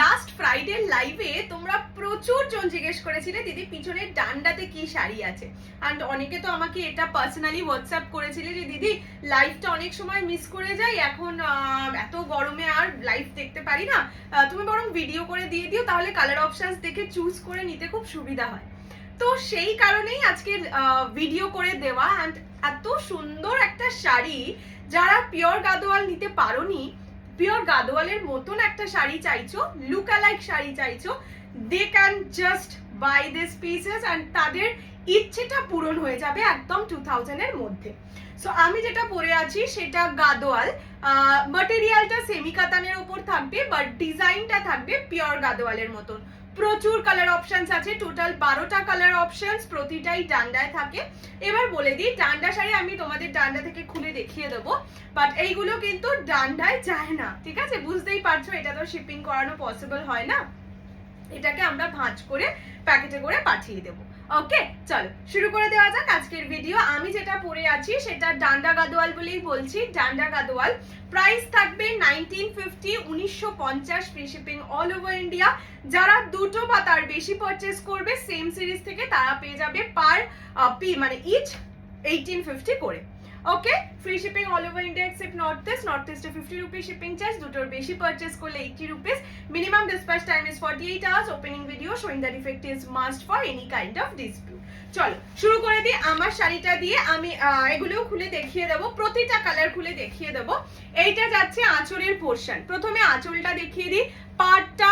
Last Friday লাইভে তোমরা প্রচুর জন জিজ্ঞেস করেছিলে, দিদি, পিছনের ডান্ডাতে কি শাড়ি আছে? অ্যান্ড অনেকে তো আমাকে এটা পার্সোনালি হোয়াটসঅ্যাপ করেছিলে যে, দিদি লাইভটা অনেক সময় মিস করে যাই, এখন এত গরমে আর লাইভ দেখতে পারি না। তুমি বরং ভিডিও করে দিয়ে দিও, তাহলে কালার অপশনস দেখে চুজ করে নিতে খুব সুবিধা হয়। তো সেই কারণেই আজকে ভিডিও করে দেওয়া। অ্যান্ড এত সুন্দর একটা শাড়ি যারা পিওর গাদোয়াল নিতে পারোনি পিওর গাদোয়ালের মতন একটা শাড়ি চাইছো লুক অ্যালাইক শাড়ি চাইছো they can just buy this pieces and তাদের ইচ্ছেটা পূরণ হয়ে যাবে একদম টু থাউজেন্ডের মধ্যে। সো আমি যেটা পরে আছি সেটা গাদোয়াল। মটেরিয়ালটা সেমি কাতানের উপর থাকবে বাট ডিজাইনটা থাকবে পিওর গাদোয়ালের মতন। প্রচুর কালার অপশনস আছে টোটাল বারোটা কালার অপশনস প্রতিটাই ডান্ডায় থাকে। এবার বলে দিই, ডান্ডা শাড়ি আমি তোমাদের ডান্ডা থেকে খুলে দেখিয়ে দেবো। বাট এইগুলো কিন্তু ডান্ডায় যায় না, ঠিক আছে? বুঝতেই পারছ, এটা তো শিপিং করানো পসিবল হয় না? এটাকে আমরা ভাঁজ করে প্যাকেটে করে পাঠিয়ে দেবো। ওকে চলো, শুরু করে দেওয়া যাক আজকের ভিডিও আমি যেটা পরে আছি সেটা ডান্ডা গাদোয়াল বলেই বলছি, ডান্ডা গাদোয়াল। প্রাইস থাকবে নাইনটিন ফিফটি উনিশশো পঞ্চাশ free shipping all over India যারা দুটো বা তার বেশি পারচেস করবে সেম সিরিজ থেকে তারা পেয়ে যাবে পার পি মানে ইচ এইটিন ফিফটি করে। Okay free shipping all over India except North East North ইস্টে ফিফটি রুপিস শিপিং চার্জ দুটোর বেশি পারচেস করলে eighty rupees minimum dispatch time is forty eight hours opening video showing the defect is must for any kind of dispute চলো শুরু করে দিই আমার শাড়িটা দিয়ে আমি এগুলোও খুলে দেখিয়ে দেবো প্রতিটা কালার খুলে দেখিয়ে দেবো এইটা যাচ্ছে আঁচলের পোর্শন প্রথমে আঁচলটা দেখিয়ে দিই পার্টটা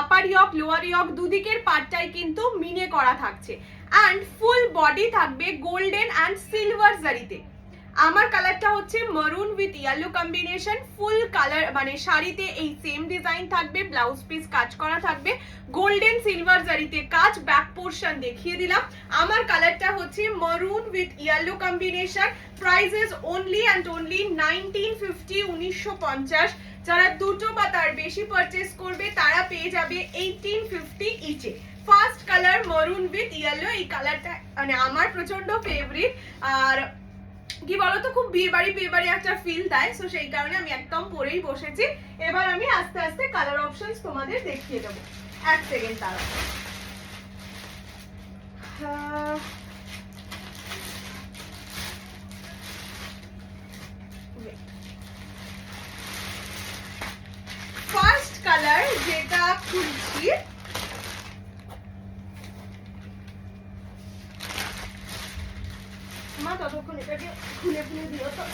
আপার ইয়ক লোয়ার ইয়ক দুদিকের পার্টটাই কিন্তু মিনে করা থাকছে অ্যান্ড ফুল বডি থাকবে গোল্ডেন অ্যান্ড সিলভার জারিতে আমার কালারটা হচ্ছে maroon with yellow combination full colour মানে শাড়িতে এই সেম ডিজাইন থাকবে ব্লাউজ পিস কাজ করা থাকবে গোল্ডেন সিলভার জারিতে কাজ ব্যাক পোর্শন দেখিয়ে দিলাম। আমার কালারটা হচ্ছে maroon with yellow combination price is only and only nineteen fifty উনিশশো পঞ্চাশ। যারা দুটো বা তার বেশি পারচেস করবে, তারা পেয়ে যাবে eighteen fifty ইচে first colour maroon with yellow এই কালারটা মানে আমার প্রচণ্ড ফেভারিট আর কি বলতো, খুব বিয়ে বাড়ি বিয়ে বাড়ি একটা ফিল দেয় সো সেই কারণে আমি একদম পরেই বসেছি। এবার আমি আস্তে আস্তে কালার অপশনস তোমাদের দেখিয়ে দেবো। এক সেকেন্ড তারা ফার্স্ট কালার যেটা খুলছি মা ততক্ষণ এটাকে খুলে খুলে দিও তো।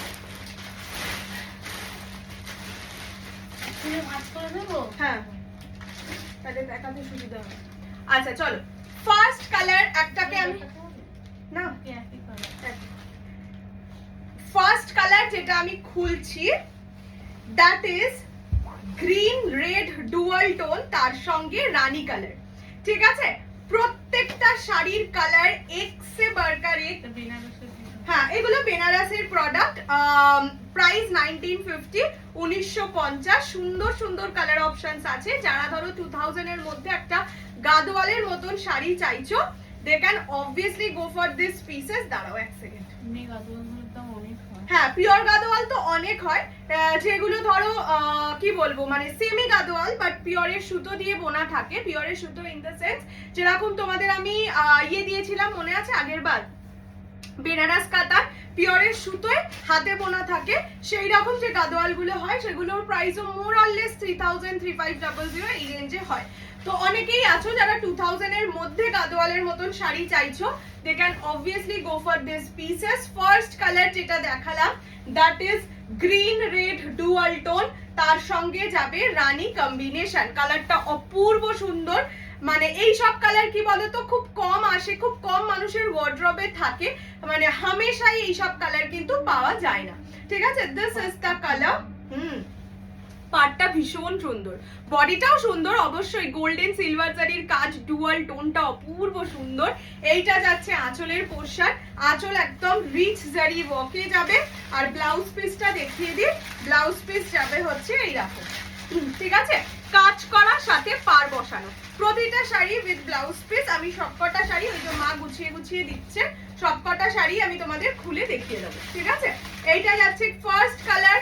খুলে ভাঁজ করে দেবো হ্যাঁ। তাহলে দেখাতে সুবিধা হবে। আচ্ছা চলো। ফার্স্ট কালার একটাকে আমি না। ফার্স্ট কালার যেটা আমি খুলছি that is green red dual tone তার সঙ্গে রানী কালার ঠিক আছে? প্রত্যেকটা শাড়ির কালার এক সে বারকার এক। হ্যাঁ এগুলো বেনারসের প্রোডাক্ট প্রাইস নাইনটিন ফিফটি উনিশশো পঞ্চাশ সুন্দর সুন্দর কালার অপশনস আছে। যারা ধরো টু এর মধ্যে একটা গাদওয়ালের মতন শাড়ি চাইছো they can obviously go for this pieces দাঁড়াও এক সেকেন্ড হয়। পিওর গাদোয়াল তো অনেক হয়। আহ, যেগুলো ধরো কি বলব মানে সেমি গাদোয়াল বাট পিওরের সুতো দিয়ে বোনা থাকে। পিওরের সুতো ইন দ্য সেন্স যেরকম তোমাদের আমি ইয়ে দিয়েছিলাম মনে আছে আগের বার? বেনারস, কাতার, পিওরের সুতোয় হাতে বোনা থাকে। সেই রকম যে গাদোয়ালগুলো হয়, সেগুলোর প্রাইসও more or less three thousand three five double zero এই রেঞ্জে হয়। তো অনেকেই আছো যারা টু এর মধ্যে গাদোয়ালের মতন শাড়ি চাইছো they can obviously go for this pieces first colour যেটা দেখালাম that is green red dual tone তার সঙ্গে যাবে রানী কম্বিনেশন কালারটা অপূর্ব সুন্দর। মানে এই সব কালার কি বলতো? খুব কম আসে খুব কম মানুষের ওয়ার্ড্রবে থাকে। মানে হামেশাই এই সব কালার কিন্তু পাওয়া যায় না। ঠিক আছে? This is the colour hmm. পাটটা ভীষণ সুন্দর। বডিটাও সুন্দর অবশ্যই। গোল্ডেন সিলভার জারির কাজ ডুয়াল টোনটা অপূর্ব সুন্দর। এইটা যাচ্ছে আঁচলের পোশাক। আঁচল একদম রিচ জারি ওয়াকে যাবে। আর ব্লাউজ পিসটা দেখিয়ে দিই। ব্লাউজ পিস যাবে হচ্ছে এইরকম। হুম, ঠিক আছে? কাজ করা সাথে পার বসানো। প্রতিটা শাড়ি উইথ ব্লাউজ পিস আমি সবকটা শাড়ি ওই যে মা গুছিয়ে গুছিয়ে দিচ্ছে, সবকটা শাড়ি আমি তোমাদের খুলে দেখিয়ে দেবো, ঠিক আছে? এইটা যাচ্ছে first colour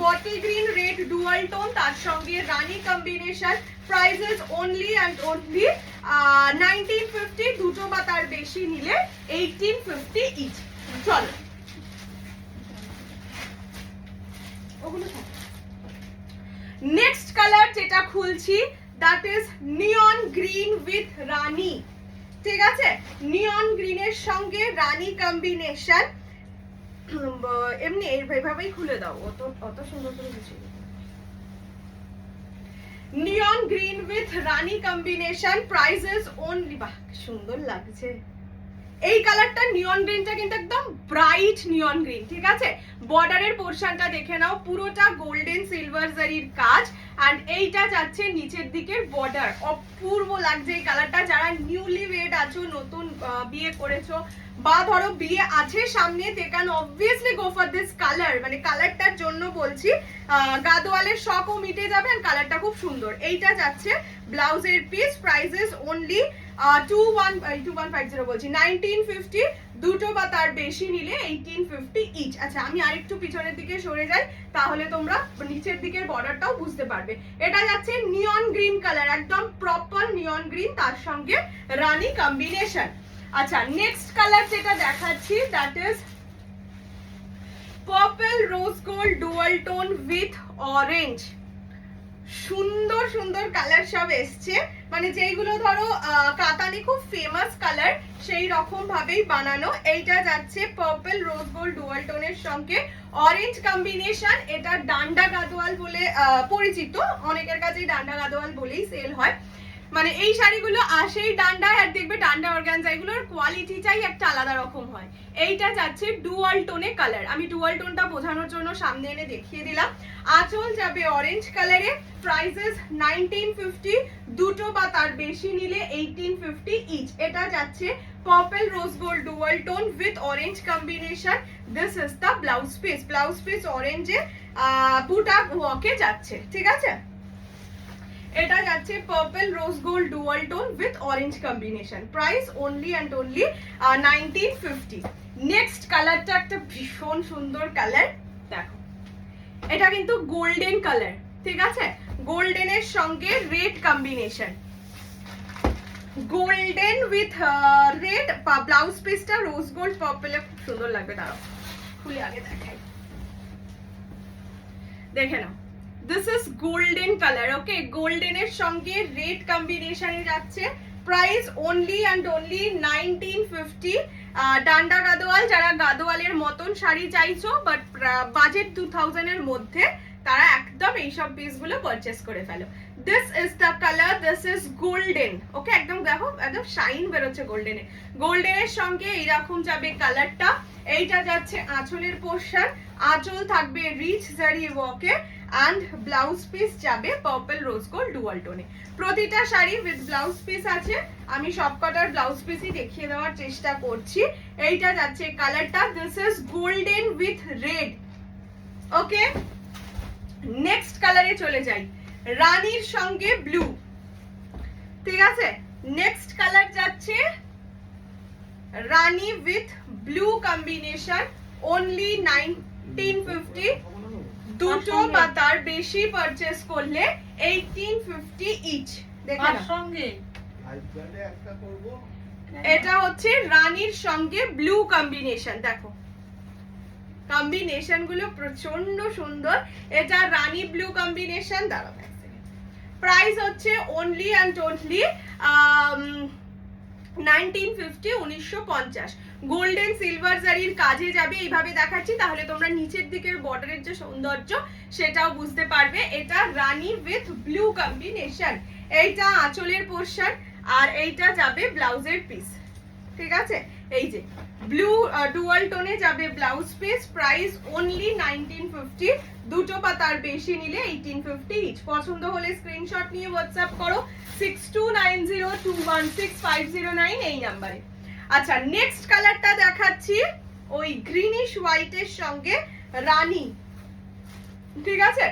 bottle green red dual tone তার সঙ্গে রানি combination prices only and only nineteen fifty দুটো বা তার বেশি নিলে এইটিন ফিফটি ইচ চলো। ওগুলো নেক্সট কালার যেটা খুলছি that is neon green with রানী ঠিক আছে? নিয়ন গ্রিনের সঙ্গে রানী কম্বিনেশন এমনি এইভাবেই খুলে দাও। অত অত সুন্দর করে গুছিয়ে নিয়ন গ্রিন উইথ রানী কম্বিনেশন প্রাইসেস অনলি বাহ সুন্দর লাগছে। এই কালারটা নিয়ন গ্রিনটা কিন্তু একদম ব্রাইট নিয়ন গ্রিন ঠিক আছে? বর্ডারের পোর্শনটা দেখে নাও, পুরোটা গোল্ডেন সিলভার জারির কাজ অ্যান্ড এইটা যাচ্ছে নিচের দিকের বর্ডার অপূর্ব লাগছে এই কালারটা। যারা নিউলি ওয়েড আছো, নতুন বিয়ে করেছ, বা ধরো বিয়ে আছে সামনে they can obviously go for this colour মানে কালারটার জন্য বলছি গাদোয়ালের শখও মিটে যাবে আর কালারটা খুব সুন্দর। এইটা যাচ্ছে ব্লাউজের piece prices only two one two one five zero বলছি। নাইনটিন ফিফটি দুটো বা তার বেশি নিলে এইটিন ফিফটি ইচ আচ্ছা আমি আরেকটু পিছনের দিকে সরে যাই, তাহলে তোমরা নিচের দিকের বর্ডারটাও বুঝতে পারবে। এটা যাচ্ছে নিয়ন গ্রিন কালার একদম প্রপার নিয়ন গ্রিন তার সঙ্গে রানী কম্বিনেশন আচ্ছা নেক্সট কালার যেটা দেখাচ্ছি that is purple rose gold dual tone with orange সুন্দর সুন্দর কালার সব এসছে। মানে যেইগুলো ধরো কাতালি খুব ফেমাস কালার সেই রকম ভাবেই বানানো। এইটা যাচ্ছে পার্পল রোজ গোল্ড ডুয়াল টোনের সঙ্গে। অরেঞ্জ কম্বিনেশন এটা ডান্ডা গাদোয়াল বলে পরিচিত। অনেকের কাছে ডান্ডা গাদোয়াল বলেই সেল হয়। মানে এই শাড়িগুলো আসেই ডান্ডায় আর দেখবে ডান্ডা অর্গানজা, এগুলোর কোয়ালিটিটাই একটা আলাদা রকম হয়। এইটা যাচ্ছে ডুয়াল টোনে কালার আমি ডুয়াল টোনটা বোঝানোর জন্য সামনে এনে দেখিয়ে দিলাম। আঁচল যাবে অরেঞ্জ কালারে প্রাইসেস নাইনটিন ফিফটি দুটো বা তার বেশি নিলে এইটিন ফিফটি ইচ এটা যাচ্ছে purple rose gold dual tone with orange combination this is the blouse piece blouse piece অরেঞ্জে বুটা ওয়াকে যাচ্ছে। ঠিক আছে? এটা যাচ্ছে purple rose gold dual tone with orange combination price only and only nineteen fifty next কালারটা একটা ভীষণ সুন্দর কালার দেখো। এটা কিন্তু গোল্ডেন কালার ঠিক আছে? গোল্ডেনের সঙ্গে red combination golden with red blouse পিসটা রোজ গোল্ড পার্পলে খুব সুন্দর লাগবে, দাঁড়াও। খুলে আগে দেখাই। দেখে নাও। This is golden colour okay গোল্ডেনের সঙ্গে রেড কম্বিনেশনে যাচ্ছে। Price only and only nineteen fifty ডান্ডা গাদোয়াল, যারা গাদোয়ালের মতন শাড়ি চাইছো বাট বাজেট টু থাউজেন্ডের মধ্যে, তারা একদম এইসব পিসগুলো পারচেস করে ফেলো। This is the colour this is golden okay একদম দেখো, একদম শাইন বেরোচ্ছে গোল্ডেনে গোল্ডেনের সঙ্গে এইরকম যাবে কালারটা এইটা যাচ্ছে আঁচলের পোর্শন আঁচল থাকবে রিচ জারি ওয়াকে অ্যান্ড ব্লাউজ পিস যাবে পার্পল রোজ গোল্ড ডুয়াল টোনে প্রতিটা শাড়ি উইথ ব্লাউজ পিস আছে। আমি সবকটার ব্লাউজ পিসই দেখিয়ে দেওয়ার চেষ্টা করছি। এইটা যাচ্ছে কালারটা। This is golden with red okay next কালারে চলে যাই। রানীর সঙ্গে ব্লু ঠিক আছে? নেক্সট কালার যাচ্ছে রানী with blue combination only fifty দুটো বা তার বেশি পারচেস করলে এইটিন ফিফটি ইচ দেখে সঙ্গে? এটা হচ্ছে রানীর সঙ্গে ব্লু কম্বিনেশন দেখো। কম্বিনেশনগুলো প্রচণ্ড সুন্দর। এটা রানী ব্লু কম্বিনেশন দাঁড়াও প্রাইস হচ্ছে only and only nineteen fifty, উনিশশো পঞ্চাশ। গোল্ডেন সিলভার জারির কাজে যাবে, এইভাবে দেখাচ্ছি, তাহলে তোমরা নিচের দিকের বর্ডারের যে সৌন্দর্য, সেটাও বুঝতে পারবে। এটা রানী উইথ ব্লু কম্বিনেশন এইটা আঁচলের পোর্শন আর এইটা যাবে ব্লাউজের পিস ঠিক আছে? এই যে ব্লু ডুয়াল টোনে যাবে blouse piece price only nineteen fifty দুটো বা তার বেশি নিলে এইটিন ফিফটি ইচ পছন্দ হলে স্ক্রিনশট নিয়ে হোয়াটসঅ্যাপ করো। Six two nine zero two one six five zero nine এই নাম্বারে আচ্ছা নেক্সট কালারটা দেখাচ্ছি। ওই গ্রিনিশ হোয়াইটের সঙ্গে রানী। ঠিক আছে?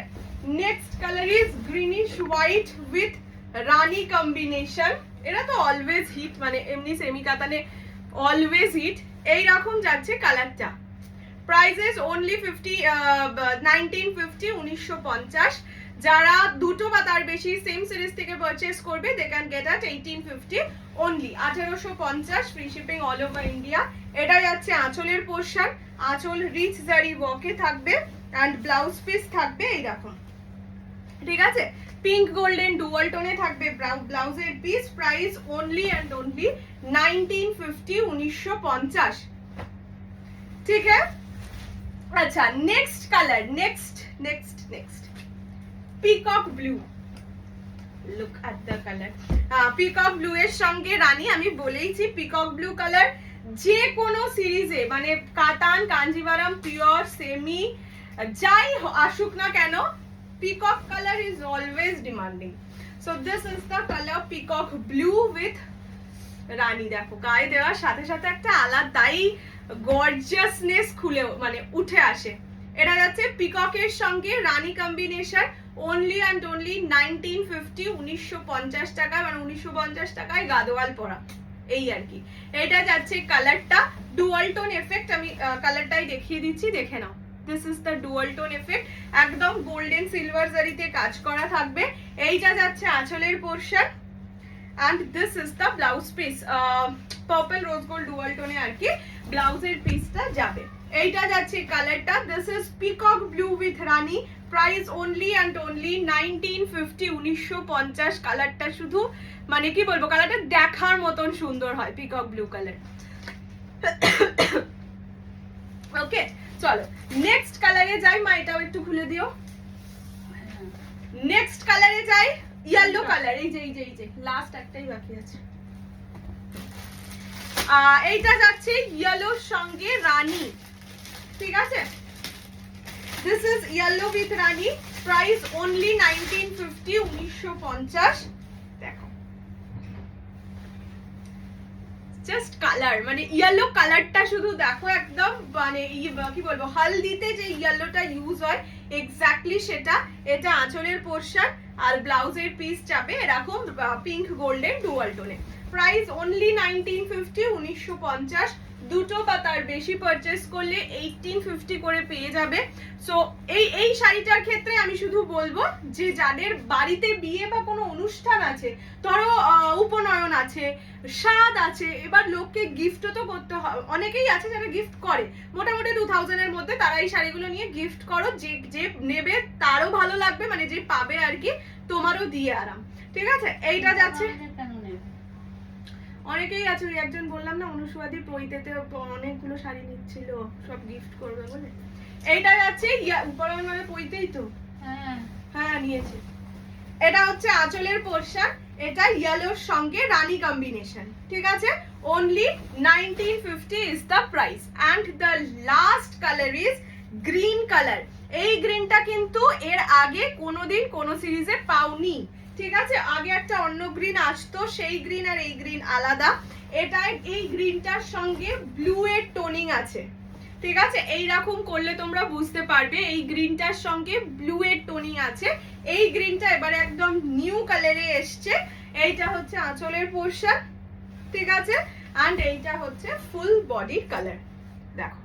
Next colour is greenish white with Rani combination এটা তো অলওয়েজ হিট মানে এমনি সেমি কাতানে অলওয়েজ হিট এই রকম যাচ্ছে কালারটা। Prices only fifty nineteen fifty উনিশশো পঞ্চাশ। যারা দুটো বা তার বেশি সেম সিরিজ থেকে পারচেস করবে they can get at eighteen fifty only আঠেরোশো পঞ্চাশ free shipping all over India এটা যাচ্ছে আঁচলের পোর্শন আঁচল রিচ জারি ওয়াকে থাকবে। অ্যান্ড ব্লাউজ পিস থাকবে এইরকম। ঠিক আছে? পিঙ্ক গোল্ডেন ডুয়াল টোনে থাকবে ব্লাউজের piece price only and only nineteen fifty ঠিক है আচ্ছা next colour next next next peacock blue look at the colour peacock blue এর সঙ্গে রানী, আমি বলেইছি পিকক ব্লু কালার যে কোনো সিরিজে মানে কাতান কাঞ্জিভারাম পিওর, সেমি, যাই আসুক না কেন peacock colour is always demanding so this is the colour peacock blue with রানী, দেখো, গায়ে দেওয়ার সাথে সাথে একটা আলাদাই গর্জিয়াসনেস খুলে মানে উঠে আসে। এটা যাচ্ছে পিককের সঙ্গে রানী combination only and only nineteen fifty উনিশশো পঞ্চাশ টাকায় মানে উনিশশো পঞ্চাশ টাকায় গাদোয়াল পরা। এই আর কি। এটা যাচ্ছে কালারটা ডুয়াল টোন এফেক্ট আমি কালারটাই দেখিয়ে দিচ্ছি, দেখে নাও। This is the dual tone effect একদম গোল্ডেন সিলভার জারিতে কাজ করা থাকবে। এইটা যাচ্ছে আঁচলের portion and this is the blouse piece purple rose gold dual টোনে আর কি ব্লাউজের পিসটা যাবে। এইটা যাচ্ছে কালারটা this is peacock blue with Rani price only and only nineteen fifty উনিশশো পঞ্চাশ। কালারটা শুধু মানে কি বলব কালারটা দেখার মতন সুন্দর হয় পিকক ব্লু কালার ওকে চলো নেক্সট কালারে যাই, মা, এটাও একটু খুলে দিও। নেক্সট কালারে যাই ইয়েলো কালার এই যে এই যে এই যে লাস্ট একটাই বাকি আছে। এইটা যাচ্ছে ইয়েলোর সঙ্গে রানী। ঠিক আছে? This is yellow with Rani price only nineteen fifty উনিশশো পঞ্চাশ দেখো জাস্ট কালার মানে ইয়েলো কালারটা শুধু দেখো একদম মানে কি বলব, হলদিতে যে ইয়েলোটা ইউজ হয় এক্স্যাক্টলি সেটা, এটা আঁচলের পোর্শন আর ব্লাউজের পিস চাপে এরকম পিঙ্ক গোল্ডেন ডুয়াল টোনে প্রাইস অনলি নাইনটিন ফিফটি উনিশশো পঞ্চাশ। দুটো বা তার বেশি পারচেস করলে এইটিন ফিফটি করে পেয়ে যাবে। সো এই এই শাড়িটার ক্ষেত্রে আমি শুধু বলব যে যাদের বাড়িতে বিয়ে বা কোনো অনুষ্ঠান আছে, ধরো উপনয়ন আছে, স্বাদ আছে, এবার লোককে গিফটও তো করতে হয় অনেকেই আছে যারা গিফট করে। মোটামুটি টু থাউজেন্ডের মধ্যে তারা এই শাড়িগুলো নিয়ে গিফট করো, যে যে নেবে তারও ভালো লাগবে মানে যে পাবে আর কি, তোমারও দিয়ে আরাম। ঠিক আছে? এইটা যাচ্ছে। কেন নেবে? অনেকেই আছে ওই একজন বললাম না অনুসুয়াদি পৈতেতে অনেকগুলো শাড়ি নিচ্ছিল সব গিফট করবে বলে। এইটা যাচ্ছে উপরন মানে পৈতেই তো? হ্যাঁ। হ্যাঁ নিয়েছে। এটা হচ্ছে আঁচলের পোর্শন এটা ইয়েলোর সঙ্গে রানী কম্বিনেশন ঠিক আছে? Only nineteen fifty is the price and the last colour is green colour এই গ্রিনটা কিন্তু এর আগে কোনোদিন কোনো সিরিজে পাওনি। ঠিক আছে? আগে একটা অন্য গ্রিন আসতো, সেই গ্রিন আর এই গ্রিন আলাদা। এটা এই গ্রিনটার সঙ্গে ব্লু এর টোনিং আছে। ঠিক আছে? এই রকম করলে তোমরা বুঝতে পারবে, এই গ্রিনটার সঙ্গে ব্লু এর টোনিং আছে। এই গ্রিনটা এবারে একদম নিউ কালারে এসছে। এইটা হচ্ছে আঁচলের পোর্শন ঠিক আছে? অ্যান্ড এইটা হচ্ছে ফুল বডির কালার দেখো।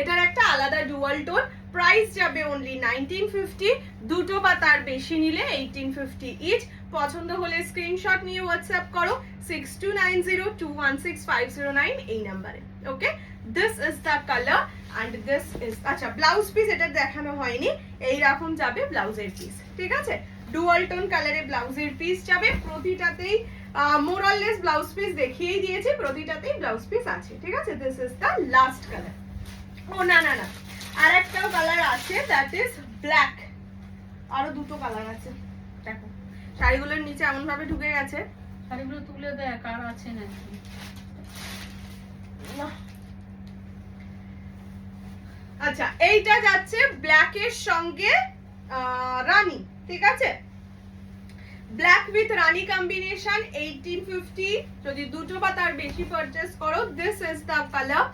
এটার একটা আলাদা ডুয়াল টোন প্রাইস যাবে অনলি নাইনটিন ফিফটি দুটো বা তার বেশি নিলে এইটিন ফিফটি ইচ পছন্দ হলে স্ক্রিনশট নিয়ে হোয়াটসঅ্যাপ করো six two nine zero two one six five zero nine এই নাম্বারে okay this is the colour and this is আচ্ছা ব্লাউজ পিস এটা দেখানো হয়নি এই রকম যাবে ব্লাউজের পিস ঠিক আছে? ডুয়াল টোন কালারে ব্লাউজের পিস যাবে, প্রতিটাতেই মোরাললেস ব্লাউজ পিস দেখিয়েই দিয়েছি, প্রতিটাতেই ব্লাউজ পিস আছে, ঠিক আছে? This is the last colour ও না না না। আর একটাও কালার আছে দ্যাট ইজ ব্ল্যাক আরও দুটো কালার আছে। দেখো শাড়িগুলোর নিচে এমন ভাবে ঢুকে গেছে। শাড়িগুলো তুলে দেখ আর আছে নাকি? আচ্ছা এইটা যাচ্ছে ব্ল্যাক এর সঙ্গে রানী ঠিক আছে? ব্ল্যাক উইথ রানী কম্বিনেশন এইটিন ফিফটি যদি দুটো বা তার বেশি পারচেস করো this is the colour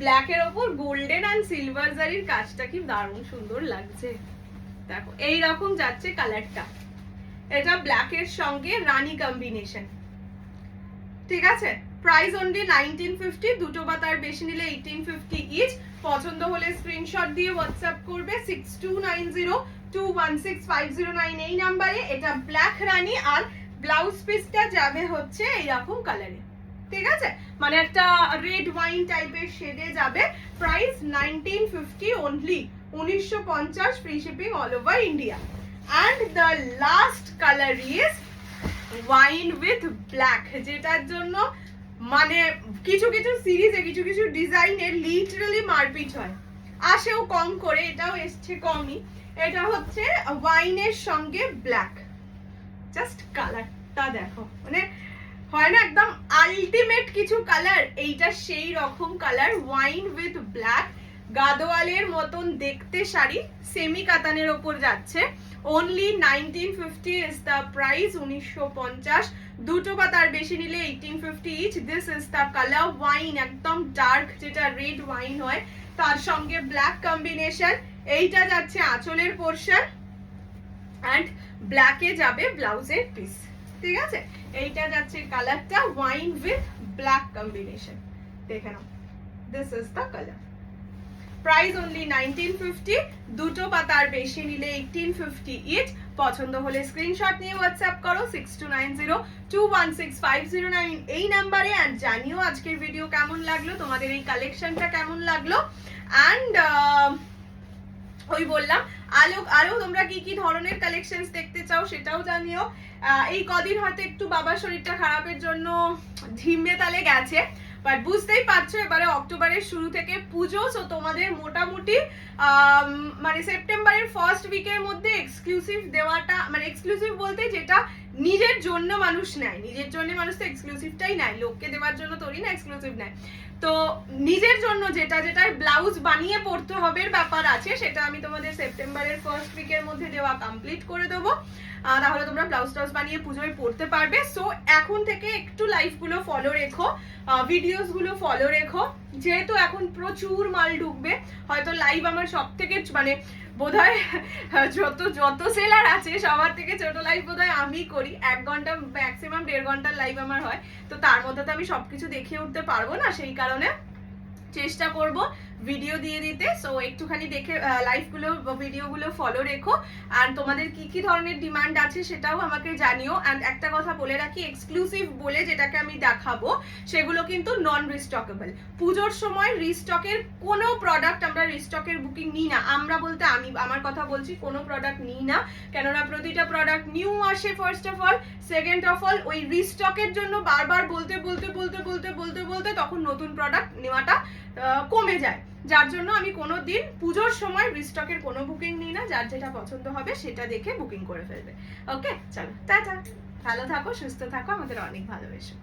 black এর ওপর গোল্ডেন অ্যান্ড সিলভার জারির কাজটা কি দারুণ সুন্দর লাগছে। দেখো এই রকম যাচ্ছে কালারটা এটা ব্ল্যাক এর সঙ্গে রানী কম্বিনেশন ঠিক আছে? প্রাইস অনলি নাইনটিন ফিফটি দুটো বা তার বেশি নিলে এইটিন ফিফটি ইচ পছন্দ হলে স্ক্রিনশট দিয়ে হোয়াটসঅ্যাপ করবে six two nine zero two one six five zero nine এই নাম্বারে এটা ব্ল্যাক রানি আর ব্লাউজ পিসটা যাবে হচ্ছে এইরকম কালারে ঠিক আছে? মানে একটা রেড ওয়াইন টাইপের শেডে যাবে। প্রাইস নাইনটিন ফিফটি অনলি উনিশশো পঞ্চাশ free shipping all over India and the last colour is wine with black যেটার জন্য মানে কিছু কিছু সিরিজে কিছু কিছু ডিজাইনের লিটারালি মারপিট হয়। আসেও কম করে, এটাও এসছে কমই। এটা হচ্ছে ওয়াইনের সঙ্গে ব্ল্যাক জাস্ট কালারটা দেখো। মানে হয় না, একদম আলটিমেট কিছু কালার এইটা সেই রকম কালার ওয়াইন উইথ ব্ল্যাক গাদোয়ালের মতন দেখতে শাড়ি সেমি কাতানের ওপর যাচ্ছে। Only nineteen fifty is the price উনিশশো পঞ্চাশ। দুটো বা তার বেশি নিলে eighteen fifty each this is the colour wine একদম ডার্ক যেটা রেড ওয়াইন হয়। তার সঙ্গে ব্ল্যাক কম্বিনেশন এইটা যাচ্ছে আঁচলের পোর্শন অ্যান্ড ব্ল্যাকে যাবে ব্লাউজের পিস ঠিক আছে? এইটা যাচ্ছে কালারটা ওয়াইন উইথ ব্ল্যাক কম্বিনেশন দেখে নাও। This is the colour price only nineteen fifty দুটো বা তার বেশি নিলে এইটিন ফিফটি ইচ পছন্দ হলে স্ক্রিনশট নিয়ে হোয়াটসঅ্যাপ করো six two nine zero two one six five zero nine এই নাম্বারে অ্যান্ড জানিও আজকের ভিডিও কেমন লাগল, তোমাদের এই কালেকশনটা কেমন লাগল। অ্যান্ড ওই বললাম। আলো আরও তোমরা কি কি ধরনের কালেকশন দেখতে চাও সেটাও জানিও। এই কদিন হয়তো একটু বাবার শরীরটা খারাপের জন্য ধিমে তালে গেছে বাট বুঝতেই পারছ এবারে অক্টোবরের শুরু থেকে পুজো সো তোমাদের মোটামুটি মানে সেপ্টেম্বরের ফার্স্ট উইকের মধ্যে এক্সক্লুসিভ দেওয়াটা মানে এক্সক্লুসিভ বলতে যেটা নিজের জন্য মানুষ নেয়। নিজের জন্য মানুষ তো এক্সক্লুসিভটাই নেয়। লোককে দেওয়ার জন্য তোরই না এক্সক্লুসিভ নেয়। তো নিজের জন্য যেটা, যেটার ব্লাউজ বানিয়ে পড়তে হবে ব্যাপার আছে, সেটা আমি তোমাদের সেপ্টেম্বরের ফার্স্ট উইকের মধ্যে দেওয়া কমপ্লিট করে দেবো। তাহলে তোমরা ব্লাউজ টাউজ বানিয়ে পুজোয় পড়তে পারবে। সো এখন থেকে একটু লাইফগুলো ফলো রেখো। ভিডিওসগুলো ফলো রেখো। যেহেতু এখন প্রচুর মাল ঢুকবে, হয়তো লাইভ আমার সব থেকে মানে বোধহয় যত যত সেলার আছে, সবার থেকে ছোট লাইভ বোধহয় আমি করি। এক ঘণ্টা ম্যাক্সিমাম দেড় ঘণ্টার লাইভ আমার হয়। তো তার মধ্যে তো আমি সবকিছু দেখিয়ে উঠতে পারব না, সেই কারণে চেষ্টা করব ভিডিও দিয়ে দিতে। সো একটুখানি দেখে লাইভগুলো ভিডিওগুলো ফলো রেখো। আর তোমাদের কি কি ধরনের ডিমান্ড আছে সেটাও আমাকে জানিও। অ্যান্ড একটা কথা বলে রাখি এক্সক্লুসিভ বলে যেটাকে আমি দেখাবো, সেগুলো কিন্তু নন রিস্টকেবল পুজোর সময় রিস্টকের কোনো প্রোডাক্ট আমরা রিস্টকের বুকিং নিই না। আমরা বলতে আমি, আমার কথা বলছি, কোনো প্রোডাক্ট নিই না। কেননা প্রতিটা প্রোডাক্ট নিউ আসে first of all second of all ওই রিস্টকের জন্য বারবার বলতে বলতে বলতে বলতে বলতে বলতে তখন নতুন প্রোডাক্ট নেওয়াটা কমে যায়। যার জন্য আমি কোনো দিন পুজোর সময় রিস্টকের কোনো বুকিং নিই না, যার যেটা পছন্দ হবে সেটা দেখে বুকিং করে ফেলবে। ওকে চলো, টাটা। ভালো থাকো, সুস্থ থাকো, আমাদের অনেক ভালোবেসো।